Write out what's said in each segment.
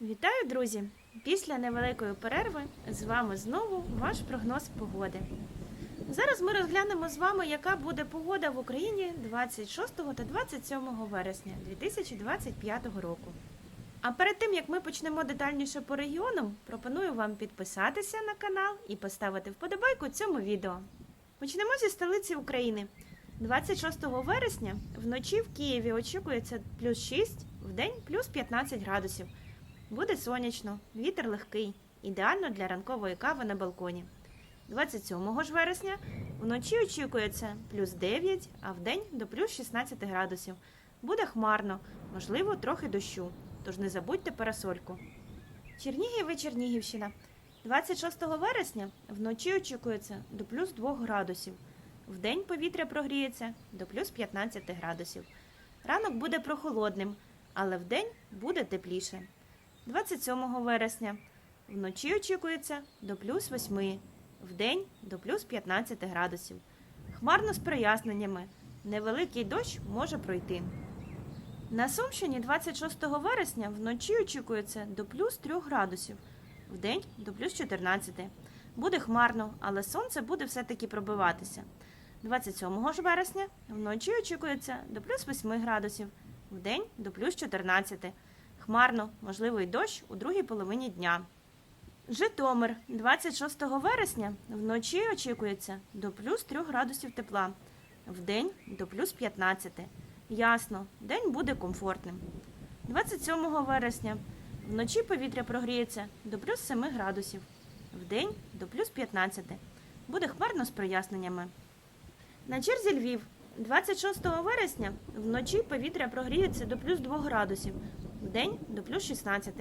Вітаю, друзі! Після невеликої перерви з вами знову ваш прогноз погоди. Зараз ми розглянемо з вами, яка буде погода в Україні 26 та 27 вересня 2025 року. А перед тим як ми почнемо детальніше по регіонам, пропоную вам підписатися на канал і поставити вподобайку цьому відео. Почнемо зі столиці України. 26 вересня вночі в Києві очікується плюс 6, вдень плюс 15 градусів. Буде сонячно, вітер легкий, ідеально для ранкової кави на балконі. 27 ж вересня вночі очікується плюс 9, а вдень до плюс 16 градусів. Буде хмарно, можливо, трохи дощу, тож не забудьте парасольку. Чернігів і Чернігівщина. 26 вересня вночі очікується до плюс 2 градусів. Вдень повітря прогріється до плюс 15 градусів. Ранок буде прохолодним, але вдень буде тепліше. 27 вересня вночі очікується до плюс 8, вдень до плюс 15 градусів. Хмарно з проясненнями. Невеликий дощ може пройти. На Сумщині 26 вересня вночі очікується до плюс 3 градусів, вдень до плюс 14. Буде хмарно, але сонце буде все-таки пробиватися. 27 ж вересня вночі очікується до плюс 8 градусів, вдень до плюс 14. Хмарно, можливий дощ у другій половині дня. Житомир 26 вересня вночі очікується до плюс 3 градусів тепла, вдень до плюс 15. Ясно, день буде комфортним. 27 вересня вночі повітря прогріється до плюс 7 градусів, вдень до плюс 15. Буде хмарно з проясненнями. На черзі Львів 26 вересня вночі повітря прогріється до плюс 2 градусів, вдень до плюс 16.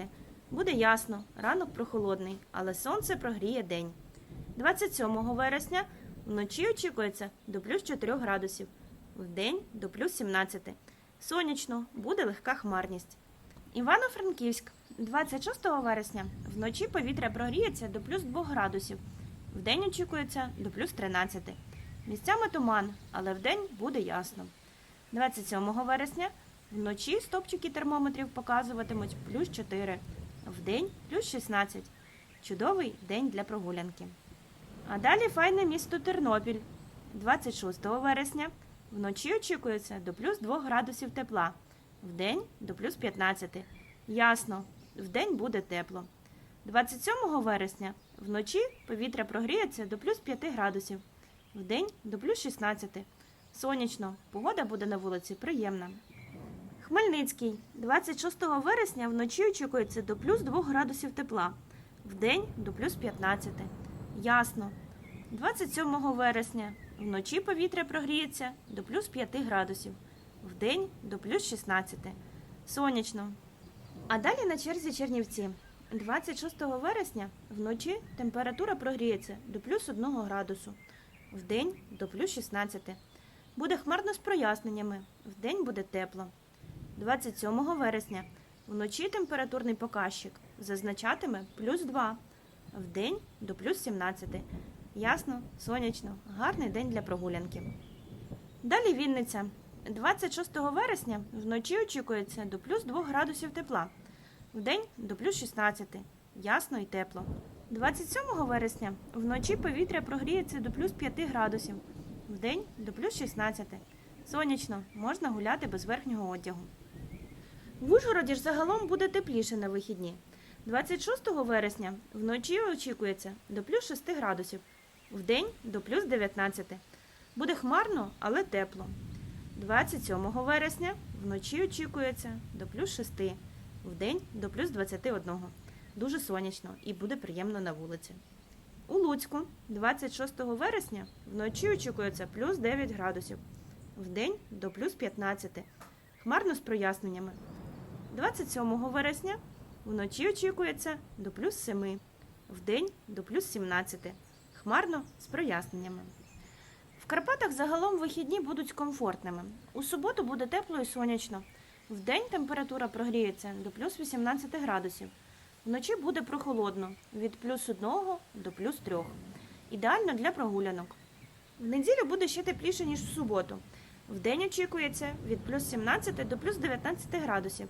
Буде ясно, ранок прохолодний, але сонце прогріє день. 27 вересня вночі очікується до плюс 4 градусів, вдень до плюс 17. Сонячно, буде легка хмарність. Івано-Франківськ 26 вересня вночі повітря прогріється до плюс 2 градусів, вдень очікується до плюс 13. Місцями туман, але вдень буде ясно. 27 вересня вночі стопчики термометрів показуватимуть плюс 4, вдень плюс 16. Чудовий день для прогулянки. А далі файне місто Тернопіль. 26 вересня вночі очікується до плюс 2 градусів тепла, вдень до плюс 15. Ясно, вдень буде тепло. 27 вересня вночі повітря прогріється до плюс 5 градусів, вдень до плюс 16. Сонячно, погода буде на вулиці приємна. Хмельницький 26 вересня вночі очікується до плюс 2 градусів тепла, вдень до плюс 15. Ясно. 27 вересня вночі повітря прогріється до плюс 5 градусів, вдень до плюс 16. Сонячно. А далі на черзі Чернівці. 26 вересня вночі температура прогріється до плюс 1 градусу, вдень до плюс 16. Буде хмарно з проясненнями, вдень буде тепло. 27 вересня вночі температурний показчик зазначатиме плюс 2, вдень до плюс 17. Ясно, сонячно, гарний день для прогулянки. Далі Вінниця. 26 вересня вночі очікується до плюс 2 градусів тепла, вдень до плюс 16. Ясно і тепло. 27 вересня вночі повітря прогріється до плюс 5 градусів, вдень до плюс 16. Сонячно, можна гуляти без верхнього одягу. В Ужгороді ж загалом буде тепліше на вихідні. 26 вересня вночі очікується до плюс 6 градусів, вдень до плюс 19. Буде хмарно, але тепло. 27 вересня вночі очікується до плюс 6, вдень до плюс 21. Дуже сонячно і буде приємно на вулиці. У Луцьку 26 вересня вночі очікується плюс 9 градусів, вдень до плюс 15. Хмарно з проясненнями. 27 вересня вночі очікується до плюс 7, вдень до плюс 17. Хмарно з проясненнями. В Карпатах загалом вихідні будуть комфортними. У суботу буде тепло і сонячно. Вдень температура прогріється до плюс 18 градусів. Вночі буде прохолодно від плюс 1 до плюс 3. Ідеально для прогулянок. В неділю буде ще тепліше, ніж в суботу. Вдень очікується від плюс 17 до плюс 19 градусів.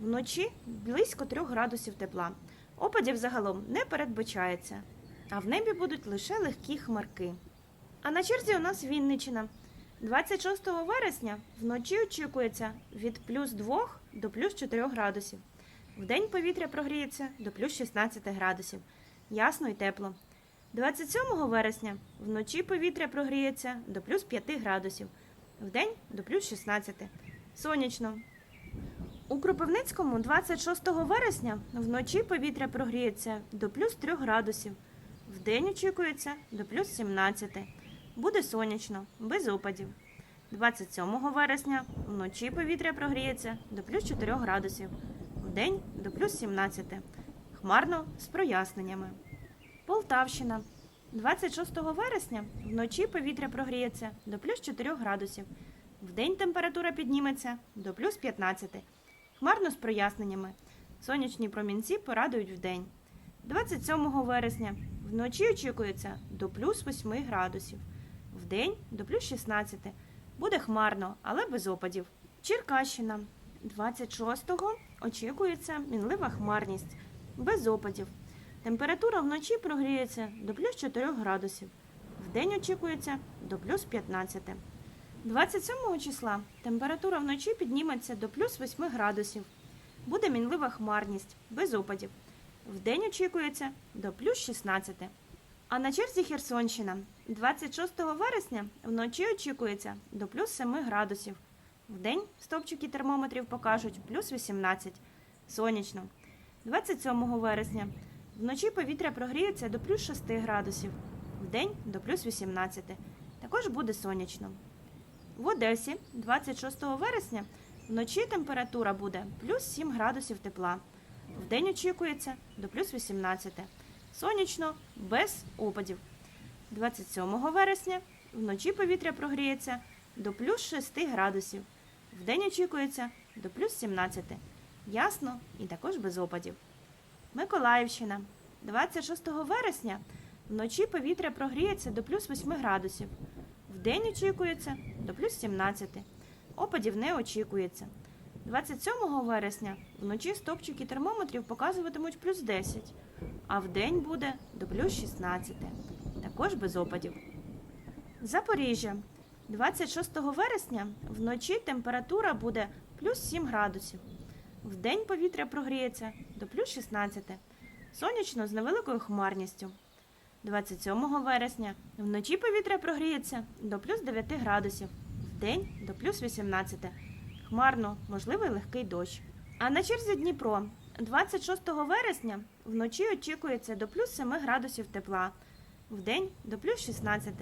Вночі близько 3 градусів тепла. Опадів загалом не передбачається, а в небі будуть лише легкі хмарки. А на черзі у нас Вінничина. 26 вересня вночі очікується від плюс 2 до плюс 4 градусів. Вдень повітря прогріється до плюс 16 градусів. Ясно і тепло. 27 вересня вночі повітря прогріється до плюс 5 градусів, вдень до плюс 16. Сонячно. У Кропивницькому 26 вересня вночі повітря прогріється до плюс 3 градусів. Вдень очікується до плюс 17. Буде сонячно, без опадів. 27 вересня вночі повітря прогріється до плюс 4 градусів. Вдень до плюс 17. Хмарно з проясненнями. Полтавщина. 26 вересня вночі повітря прогріється до плюс 4 градусів. Вдень температура підніметься до плюс 15. Хмарно з проясненнями. Сонячні промінці порадують вдень. 27 вересня вночі очікується до плюс 8 градусів. Вдень до плюс 16. Буде хмарно, але без опадів. Черкащина. 26-го очікується мінлива хмарність, без опадів. Температура вночі прогріється до плюс 4 градусів. Вдень очікується до плюс 15. 27 числа температура вночі підніметься до плюс 8 градусів. Буде мінлива хмарність, без опадів. Вдень очікується до плюс 16. А на черзі Херсонщина. 26 вересня вночі очікується до плюс 7 градусів. Вдень стопчики термометрів покажуть плюс 18. Сонячно. 27 вересня вночі повітря прогріється до плюс 6 градусів. Вдень до плюс 18. Також буде сонячно. В Одесі 26 вересня вночі температура буде плюс 7 градусів тепла. Вдень очікується до плюс 18. Сонячно, без опадів. 27 вересня вночі повітря прогріється до плюс 6 градусів. Вдень очікується до плюс 17. Ясно і також без опадів. Миколаївщина. 26 вересня вночі повітря прогріється до плюс 8 градусів. Вдень очікується до плюс 17. Опадів не очікується. 27 вересня вночі стопчики термометрів показуватимуть плюс 10, а вдень буде до плюс 16. Також без опадів. Запоріжжя. 26 вересня вночі температура буде плюс 7 градусів. Вдень повітря прогріється до плюс 16. Сонячно з невеликою хмарністю. 27 вересня вночі повітря прогріється до плюс 9 градусів, вдень до плюс 18. Хмарно, можливий легкий дощ. А на черзі Дніпро 26 вересня вночі очікується до плюс 7 градусів тепла, вдень до плюс 16.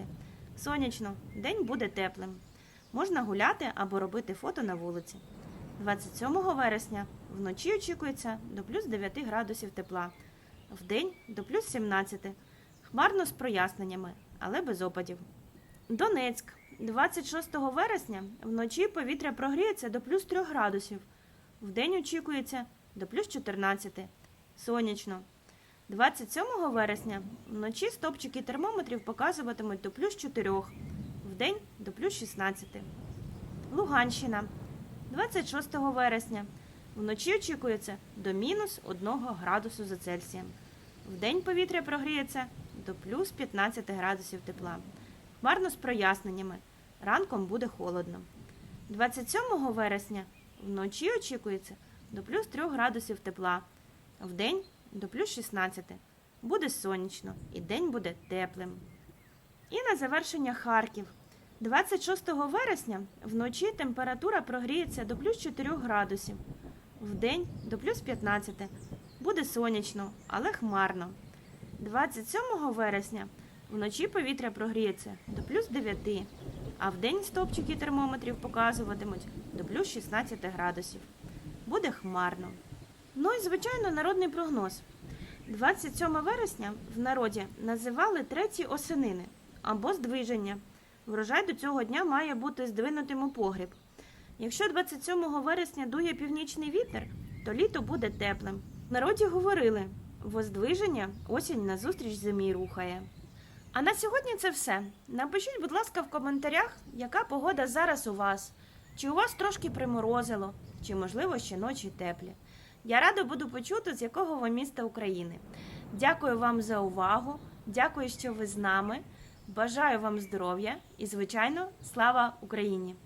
Сонячно, день буде теплим. Можна гуляти або робити фото на вулиці. 27 вересня вночі очікується до плюс 9 градусів тепла, вдень до плюс 17. Хмарно з проясненнями, але без опадів. Донецьк. 26 вересня вночі повітря прогріється до плюс 3 градусів. Вдень очікується до плюс 14. Сонячно. 27 вересня вночі стопчики термометрів показуватимуть до плюс 4, вдень до плюс 16. Луганщина. 26 вересня вночі очікується до мінус 1 градусу за Цельсієм. Вдень повітря прогріється до плюс 15 градусів тепла. Хмарно з проясненнями. Ранком буде холодно. 27 вересня вночі очікується до плюс 3 градусів тепла. Вдень до плюс 16. Буде сонячно і день буде теплим. І на завершення Харків. 26 вересня вночі температура прогріється до плюс 4 градусів. Вдень до плюс 15. Буде сонячно, але хмарно. 27 вересня вночі повітря прогріється до плюс 9, а вдень стопчики термометрів показуватимуть до плюс 16 градусів. Буде хмарно. Ну і звичайно, народний прогноз. 27 вересня в народі називали треті осенини або здвиження. Врожай до цього дня має бути здвинутим у погріб. Якщо 27 вересня дує північний вітер, то літо буде теплим. В народі говорили: воздвиження осінь назустріч зимі рухає. А на сьогодні це все. Напишіть, будь ласка, в коментарях, яка погода зараз у вас. Чи у вас трошки приморозило, чи, можливо, ще ночі теплі. Я рада буду почути, з якого ви міста України. Дякую вам за увагу. Дякую, що ви з нами. Бажаю вам здоров'я і, звичайно, слава Україні!